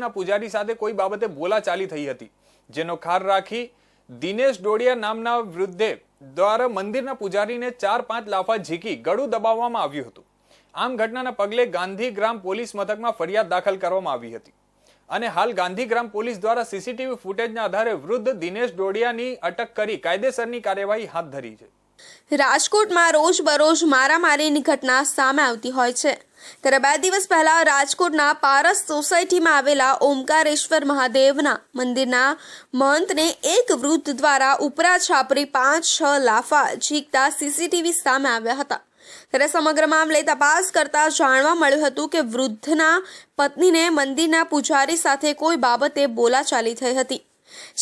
મંદિરના પૂજારી સાથે કોઈ બાબતે બોલાચાલી થઈ હતી, જેનો ખાર રાખી દિનેશ ડોડિયા નામના વૃદ્ધે દ્વારા મંદિરના પૂજારીને ચાર પાંચ લાફા ઝીકી ગળું દબાવવામાં આવ્યું હતું. આમ ઘટનાના પગલે ગાંધીગ્રામ પોલીસ મથકમાં ફરિયાદ દાખલ કરવામાં આવી હતી. અને હાલ ગાંધીગ્રામ પોલીસ દ્વારા સીસીટીવી ફૂટેજના આધારે વૃદ્ધ દિનેશ ડોડિયાની અટક કરી કાયદેસરની કાર્યવાહી હાથ ધરી છે. રાજકોટમાં રોજબરોજ મારામારીની ઘટના સામે આવતી હોય છે. ત્યારે બે દિવસ પહેલા રાજકોટના પારસ સોસાયટીમાં આવેલા ઓમકારેશ્વર મહાદેવના મંદિરના મહંતને એક વૃદ્ધ દ્વારા ઉપરા છાપરી પાંચ છ લાફા ઝીકતા સીસીટીવી સામે આવ્યા હતા. ત્યારે સમગ્ર મામલે તપાસ કરતા જાણવા મળ્યું હતું કે વૃદ્ધના પત્નીને મંદિરના પૂજારી સાથે કોઈ બાબતે બોલાચાલી થઈ હતી.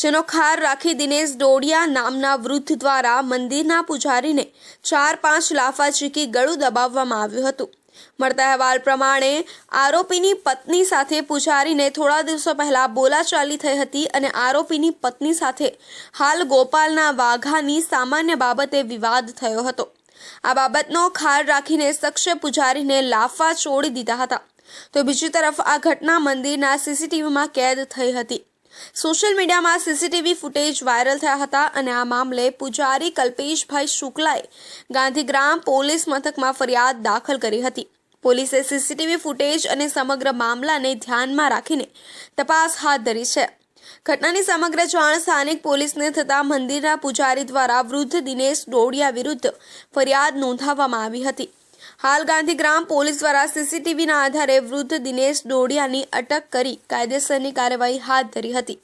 જેનો ખાર રાખી દિનેશ ડોડિયા નામના વૃદ્ધ દ્વારા મંદિરના પૂજારીને ચાર પાંચ લાફા ચીકી ગળું દબાવવામાં આવ્યું હતું. મળતા અહેવાલ પ્રમાણે આરોપીની પત્ની સાથે પૂજારીને થોડા દિવસો પહેલા બોલાચાલી થઈ હતી અને આરોપીની પત્ની સાથે હાલ ગોપાલના વાઘાની સામાન્ય બાબતે વિવાદ થયો હતો. આ બાબતનો ખાર રાખીને શખ્સે પૂજારીને લાફા છોડી દીધા હતા. તો બીજી તરફ આ ઘટના મંદિરના સીસીટીવીમાં કેદ થઈ હતી. સોશિયલ મીડિયામાં સીસીટીવી ફૂટેજ વાયરલ થયા હતા અને આ મામલે પૂજારી કલ્પેશભાઈ શુક્લાએ ગાંધીગ્રામ પોલીસ મથકમાં ફરિયાદ દાખલ કરી હતી. પોલીસે સીસીટીવી ફૂટેજ અને સમગ્ર મામલાને ધ્યાનમાં રાખીને તપાસ હાથ ધરી છે. ઘટનાની સમગ્ર જાણ સ્થાનિક પોલીસને થતાં મંદિરના પૂજારી દ્વારા વૃદ્ધ દિનેશ ડોડિયા વિરુદ્ધ ફરિયાદ નોંધાવવામાં આવી હતી. હાલ ગાંધીગ્રામ પોલીસ દ્વારા સીસીટીવીના આધારે વૃદ્ધ દિનેશ ડોડિયાની અટક કરી કાયદેસરની કાર્યવાહી હાથ ધરી હતી.